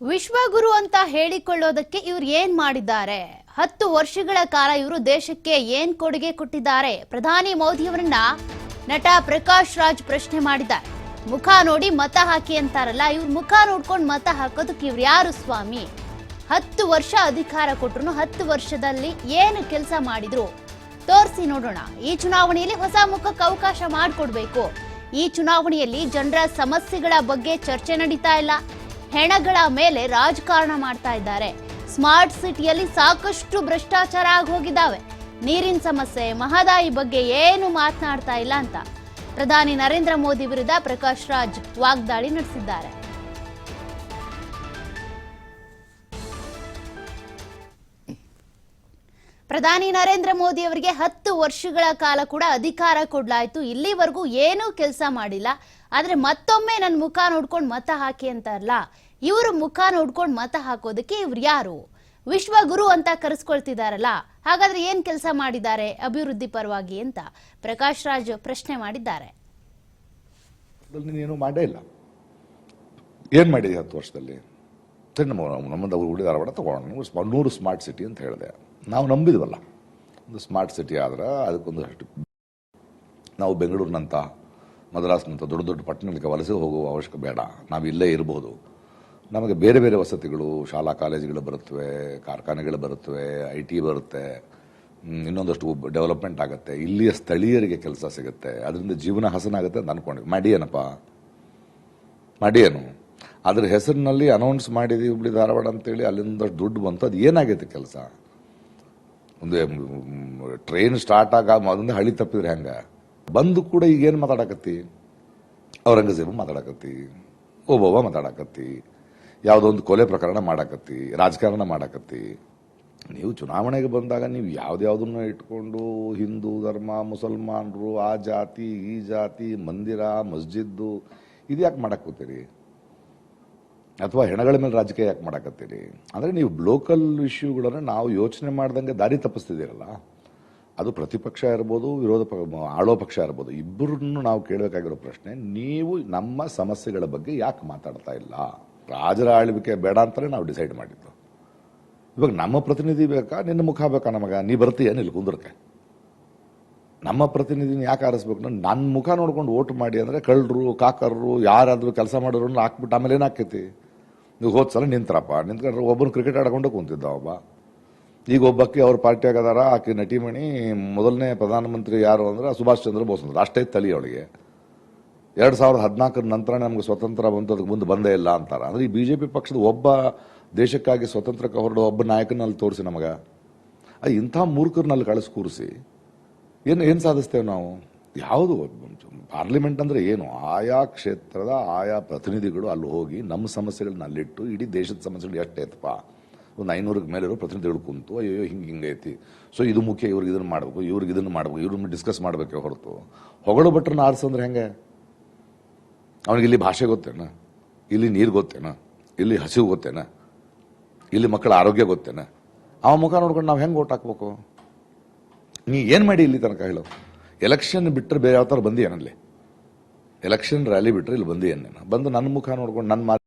ವಿಶ್ವಗುರು ಅಂತ ಹೇಳಿಕೊಳ್ಳೋದಕ್ಕೆ ಇವ್ರು ಏನ್ ಮಾಡಿದ್ದಾರೆ? ಹತ್ತು ವರ್ಷಗಳ ಕಾಲ ಇವರು ದೇಶಕ್ಕೆ ಏನ್ ಕೊಡುಗೆ ಕೊಟ್ಟಿದ್ದಾರೆ? ಪ್ರಧಾನಿ ಮೋದಿಯವರನ್ನ ನಟ ಪ್ರಕಾಶ್ ರಾಜ್ ಪ್ರಶ್ನೆ ಮಾಡಿದ್ದಾರೆ. ಮುಖ ನೋಡಿ ಮತ ಹಾಕಿ ಅಂತಾರಲ್ಲ, ಇವ್ರು ಮುಖ ನೋಡ್ಕೊಂಡು ಮತ ಹಾಕೋದಕ್ಕೆ ಇವ್ರು ಯಾರು ಸ್ವಾಮಿ? ಹತ್ತು ವರ್ಷ ಅಧಿಕಾರ ಕೊಟ್ರು ಹತ್ತು ವರ್ಷದಲ್ಲಿ ಏನು ಕೆಲಸ ಮಾಡಿದ್ರು? ತೋರಿಸಿ ನೋಡೋಣ. ಈ ಚುನಾವಣೆಯಲ್ಲಿ ಹೊಸ ಮುಖಕ್ಕೆ ಅವಕಾಶ ಮಾಡಿಕೊಡ್ಬೇಕು. ಈ ಚುನಾವಣೆಯಲ್ಲಿ ಜನರ ಸಮಸ್ಯೆಗಳ ಬಗ್ಗೆ ಚರ್ಚೆ ನಡೀತಾ ಇಲ್ಲ. ಹೆಣಗಳ ಮೇಲೆ ರಾಜಕಾರಣ ಮಾಡ್ತಾ ಇದ್ದಾರೆ. ಸ್ಮಾರ್ಟ್ ಸಿಟಿಯಲ್ಲಿ ಸಾಕಷ್ಟು ಭ್ರಷ್ಟಾಚಾರ ಆಗಿ ಹೋಗಿದ್ದಾವೆ. ನೀರಿನ ಸಮಸ್ಯೆ, ಮಹದಾಯಿ ಬಗ್ಗೆ ಏನು ಮಾತನಾಡ್ತಾ ಇಲ್ಲ ಅಂತ ಪ್ರಧಾನಿ ನರೇಂದ್ರ ಮೋದಿ ವಿರುದ್ಧ ಪ್ರಕಾಶ್ ರಾಜ್ ವಾಗ್ದಾಳಿ ನಡೆಸಿದ್ದಾರೆ. ಪ್ರಧಾನಿ ನರೇಂದ್ರ ಮೋದಿ ಅವರಿಗೆ ಹತ್ತು ವರ್ಷಗಳ ಕಾಲ ಕೂಡ ಅಧಿಕಾರ ಕೊಡ್ಲಾಯ್ತು. ಇಲ್ಲಿವರೆಗೂ ಏನೂ ಕೆಲಸ ಮಾಡಿಲ್ಲ. ಆದ್ರೆ ಮತ್ತೊಮ್ಮೆ ನನ್ನ ಮುಖ ನೋಡ್ಕೊಂಡು ಮತ ಹಾಕಿ ಅಂತಾರಲ್ಲ, ಇವರು ಮುಖ ನೋಡ್ಕೊಂಡು ಮತ ಹಾಕೋದಕ್ಕೆ ಇವ್ರು ಯಾರು? ವಿಶ್ವಗುರು ಅಂತ ಕರೆಸ್ಕೊಳ್ತಿದಾರಲ್ಲ, ಹಾಗಾದ್ರೆ ಏನ್ ಕೆಲಸ ಮಾಡಿದ್ದಾರೆ ಅಭಿವೃದ್ಧಿ ಪರವಾಗಿ ಅಂತ ಪ್ರಕಾಶ್ ರಾಜ್ ಪ್ರಶ್ನೆ ಮಾಡಿದ್ದಾರೆ. ಮಾಡೇ ಇಲ್ಲ. ಏನು ಮಾಡಿದೆ ಹತ್ತು ವರ್ಷದಲ್ಲಿ? ನಮ್ಮದು ಧಾರವಾಡ ನೂರು ನೂರು ಸ್ಮಾರ್ಟ್ ಸಿಟಿ ಅಂತ ಹೇಳಿದೆ. ನಾವು ನಂಬಿದ್ವಲ್ಲ. ಒಂದು ಸ್ಮಾರ್ಟ್ ಸಿಟಿ ಆದ್ರೆ ಅದಕ್ಕೊಂದು ನಾವು ಬೆಂಗಳೂರಿನಂಥ ಮದ್ರಾಸ್ನಂಥ ದೊಡ್ಡ ದೊಡ್ಡ ಪಟ್ಟಣಗಳಿಗೆ ವಲಸೆ ಹೋಗುವ ಅವಶ್ಯಕ ಬೇಡ. ನಾವು ಇಲ್ಲೇ ಇರಬಹುದು ನಮಗೆ ಬೇರೆ ಬೇರೆ ವಸತಿಗಳು, ಶಾಲಾ ಕಾಲೇಜುಗಳು ಬರುತ್ತವೆ ಕಾರ್ಖಾನೆಗಳು ಬರುತ್ತವೆ ಐ ಟಿ ಬರುತ್ತೆ. ಇನ್ನೊಂದಷ್ಟು ಡೆವಲಪ್ಮೆಂಟ್ ಆಗುತ್ತೆ. ಇಲ್ಲಿಯ ಸ್ಥಳೀಯರಿಗೆ ಕೆಲಸ ಸಿಗುತ್ತೆ. ಅದರಿಂದ ಜೀವನ ಹಸನಾಗುತ್ತೆ ಅಂತ ಅಂದ್ಕೊಂಡ್ವಿ ಮಾಡಿ ಏನಪ್ಪ? ಮಾಡಿ ಏನು? ಅದ್ರ ಹೆಸರಿನಲ್ಲಿ ಅನೌನ್ಸ್ ಮಾಡಿದ್ವಿ ಹುಬ್ಳಿ ಧಾರವಾಡ ಅಂತೇಳಿ, ಅಲ್ಲಿಂದ ದುಡ್ಡು ಬಂತು. ಅದು ಏನಾಗೈತೆ ಕೆಲಸ? ಒಂದು ಟ್ರೈನ್ ಸ್ಟಾರ್ಟ್ ಆಗ ಅದೊಂದು ಹಳಿ ತಪ್ಪಿದ್ರೆ ಹೆಂಗ? ಬಂದು ಕೂಡ ಈಗ ಏನು ಮಾತಾಡಕತ್ತಿ? ಔರಂಗಜೇಬ ಮಾತಾಡಕತ್ತಿ ಒಬ್ಬೊಬ್ಬ ಮಾತಾಡಕತ್ತಿ, ಯಾವುದೋ ಒಂದು ಕೊಲೆ ಪ್ರಕರಣ ಮಾಡಾಕತ್ತಿ, ರಾಜಕಾರಣ ಮಾಡಕತ್ತಿ. ನೀವು ಚುನಾವಣೆಗೆ ಬಂದಾಗ ನೀವು ಯಾವ್ದ್ಯಾವ್ದನ್ನ ಇಟ್ಕೊಂಡು ಹಿಂದೂ, ಧರ್ಮ, ಮುಸಲ್ಮಾನರು, ಆ ಜಾತಿ, ಈ ಜಾತಿ, ಮಂದಿರ, ಮಸ್ಜಿದ್ದು, ಇದು ಯಾಕೆ ಮಾಡಕ್ಕೆ ಕೂತೀರಿ? ಅಥವಾ ಹೆಣಗಳ ಮೇಲೆ ರಾಜಕೀಯ ಯಾಕೆ ಮಾಡಾಕತ್ತೀರಿ? ಅಂದರೆ ನೀವು ಲೋಕಲ್ ಇಶ್ಯೂಗಳನ್ನು ನಾವು ಯೋಚನೆ ಮಾಡ್ದಂಗೆ ದಾರಿ ತಪ್ಪಿಸ್ತಿದ್ದೀರಲ್ಲ, ಅದು ಪ್ರತಿಪಕ್ಷ ಇರ್ಬೋದು, ವಿರೋಧ ಪ ಆಳೋ ಪಕ್ಷ ಇರ್ಬೋದು, ಇಬ್ಬರನ್ನು ನಾವು ಕೇಳಬೇಕಾಗಿರೋ ಪ್ರಶ್ನೆ, ನೀವು ನಮ್ಮ ಸಮಸ್ಯೆಗಳ ಬಗ್ಗೆ ಯಾಕೆ ಮಾತಾಡ್ತಾ ಇಲ್ಲ? ರಾಜರ ಆಳ್ವಿಕೆ ಬೇಡ ಅಂತಲೇ ನಾವು ಡಿಸೈಡ್ ಮಾಡಿದ್ದು. ಇವಾಗ ನಮ್ಮ ಪ್ರತಿನಿಧಿ ಬೇಕಾ? ನಿನ್ನ ಮುಖ ಬೇಕಾ ನಮಗ? ನೀ ಬರ್ತೀಯ? ಇಲ್ಲಿ ಕುಂದ್ರಕ್ಕೆ. ನಮ್ಮ ಪ್ರತಿನಿಧಿನ ಯಾಕೆ ಆರಿಸ್ಬೇಕು? ನನ್ನ ಮುಖ ನೋಡ್ಕೊಂಡು ಓಟ್ ಮಾಡಿ ಅಂದರೆ ಕಳ್ಳರು, ಕಾಕರರು, ಯಾರಾದರೂ ಕೆಲಸ ಮಾಡೋರು ಹಾಕ್ಬಿಟ್ಟು ಆಮೇಲೆ ಏನಾಕೈತಿ ನೀವು ಹೋದ್ ಸಲ ನಿಂತರಪ್ಪ. ನಿಂತ್ಕೊಂಡ್ರೆ ಒಬ್ಬನು ಕ್ರಿಕೆಟ್ ಆಡ್ಕೊಂಡು ಕುಂತಿದ್ದ ಒಬ್ಬ. ಈಗ ಒಬ್ಬಕ್ಕೆ ಅವ್ರ ಪಾರ್ಟಿ ಆಗದಾರ, ಆಕೆ ನಟಿಮಣಿ, ಮೊದಲನೇ ಪ್ರಧಾನಮಂತ್ರಿ ಯಾರು ಅಂದ್ರೆ ಸುಭಾಷ್ ಚಂದ್ರ ಬೋಸ್ ಅಂದ್ರೆ. ಅಷ್ಟೇ ತಲೆ ಅವಳಿಗೆ. ಎರಡ್ ಸಾವಿರದ ಹದಿನಾಲ್ಕರ ನಂತರ ನಮ್ಗೆ ಸ್ವತಂತ್ರ ಬಂತು, ಅದಕ್ಕೆ ಮುಂದೆ ಬಂದೇ ಇಲ್ಲ ಅಂತಾರೆ. ಅಂದ್ರೆ ಈ ಬಿಜೆಪಿ ಪಕ್ಷದ ಒಬ್ಬ ದೇಶಕ್ಕಾಗಿ ಸ್ವತಂತ್ರಕ್ಕೆ ಹೊರಡೋ ಒಬ್ಬ ನಾಯಕನಲ್ಲಿ ತೋರಿಸಿ ನಮಗ. ಇಂಥ ಮೂರ್ಖರ್ನಲ್ಲಿ ಕಳಿಸ್ ಕೂರಿಸಿ. ಏನು ಏನು ಸಾಧಿಸ್ತೇವೆ ನಾವು? ಯಾವುದು ಪಾರ್ಲಿಮೆಂಟ್ ಅಂದ್ರೆ ಏನು? ಆಯಾ ಕ್ಷೇತ್ರದ ಆಯಾ ಪ್ರತಿನಿಧಿಗಳು ಅಲ್ಲಿ ಹೋಗಿ ನಮ್ಮ ಸಮಸ್ಯೆಗಳನ್ನ ಅಲ್ಲಿಟ್ಟು ಇಡೀ ದೇಶದ ಸಮಸ್ಯೆಗಳು ಎಷ್ಟೈತಪ್ಪ ಒಂದು ಐನೂರಕ್ಕೆ ಮೇಲೆ ಇರೋ ಪ್ರತಿನಿಧಿಗಳು ಕುಂತು ಅಯ್ಯೋ ಹಿಂಗೆ ಹಿಂಗೈತಿ ಸೊ ಇದು ಮುಖ್ಯ, ಇವ್ರಿಗೆ ಇದನ್ನು ಮಾಡಬೇಕು, ಇವ್ರಿಗೆ ಇದನ್ನು ಮಾಡಬೇಕು, ಇವ್ರನ್ನ ಡಿಸ್ಕಸ್ ಮಾಡಬೇಕೆ ಹೊರತು. ಹೊಗಳು ಭಟ್ರನ್ನ ಆರಿಸಂದ್ರೆ ಹೆಂಗೆ? ಅವನಿಗೆ ಇಲ್ಲಿ ಭಾಷೆ ಗೊತ್ತೇನ? ಇಲ್ಲಿ ನೀರು ಗೊತ್ತೇನ? ಇಲ್ಲಿ ಹಸಿವು ಗೊತ್ತೇನ? ಇಲ್ಲಿ ಮಕ್ಕಳ ಆರೋಗ್ಯ ಗೊತ್ತೇನ? ಅವ ಮುಖ ನೋಡ್ಕೊಂಡು ನಾವು ಹೆಂಗೆ ಓಟ್ ಹಾಕ್ಬೇಕು? ನೀ ಏನು ಮಾಡಿ ಇಲ್ಲಿ ತನಕ ಹೇಳು? ಎಲೆಕ್ಷನ್ ಬಿಟ್ಟರೆ ಬೇರೆ ಯಾವ ಥರ ಬಂದಿ ಏನಲ್ಲಿ ಎಲೆಕ್ಷನ್ ರ್ಯಾಲಿ ಬಿಟ್ಟರೆ ಇಲ್ಲಿ ಬಂದಿ ಏನೇನು ಬಂದು ನನ್ನ ಮುಖ ನೋಡ್ಕೊಂಡು ನನ್ನ ಮಾತು